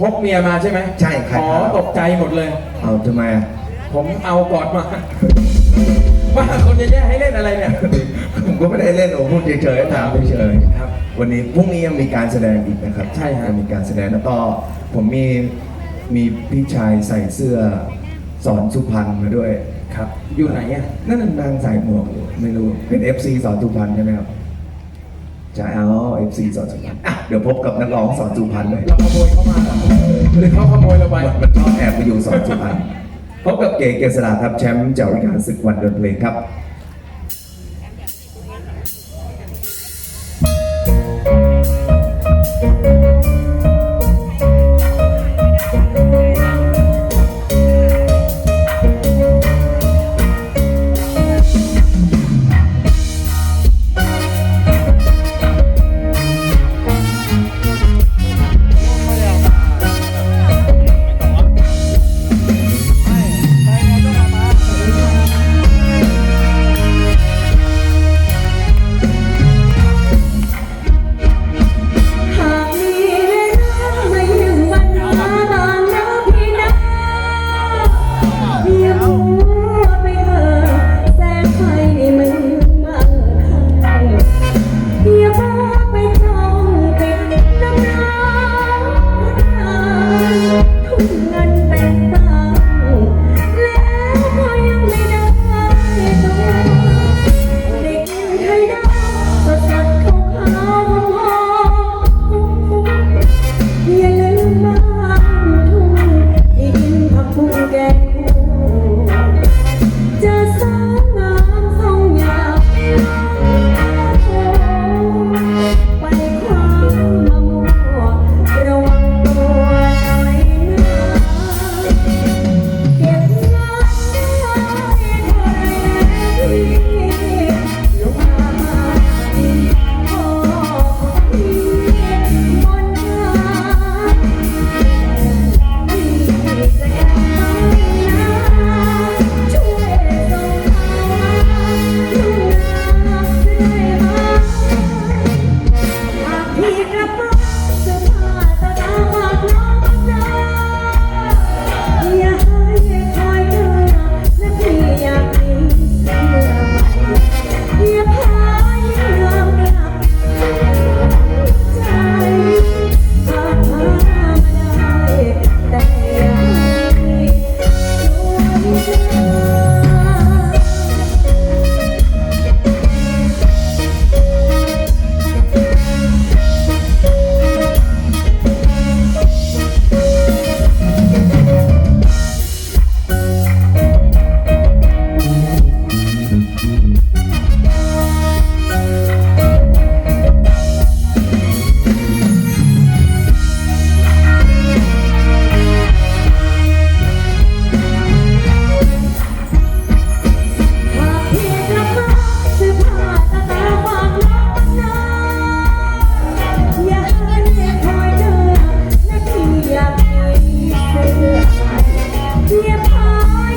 พกเมียมาใช่ไหมใช่ครับ อ๋อตกใจหมดเลย เอาทำไมอะผมเอาก่อนมาว่าคนจะแย่ให้เล่นอะไรเนี่ย ผมก็ไม่ได้เล่นโอ้พูดเฉยๆถามเฉยๆครับ วันนี้พรุ่งนี้ยังมีการแสดงอีกนะครับใช่ฮะยังมีการแสดงแล้วก็ผมมีมีพี่ชายใส่เสื้อสอนสุพรรณมาด้วยครับ อยู่ไหนอะนั่นนะนางใส่หมวกอยู่ไม่รู้เป็น FC สอนสุพรรณใช่ไหมครับ ใช่เอา FC สอนสุพรรณอะเดี๋ยวพบกับนักร้องสอนสุพรรณเลยเราขโมยเข้ามาเหรอหรือเขาขโมยเราไปมันมันชอบแอบไปอยู่สอนสุพรรณพบกับเก๋เกษราครับแชมป์เจ้ารายการศึกวันดนเพลงครับ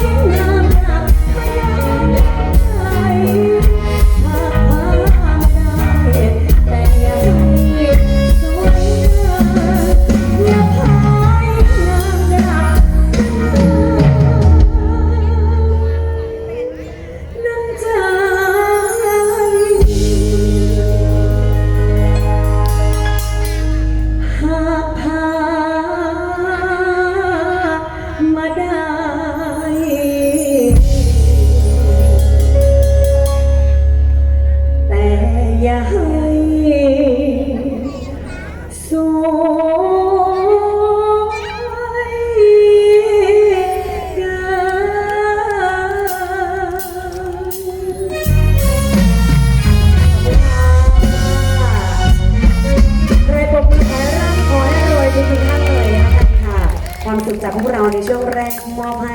า จากพวกเราในช่วงแรกมอบให้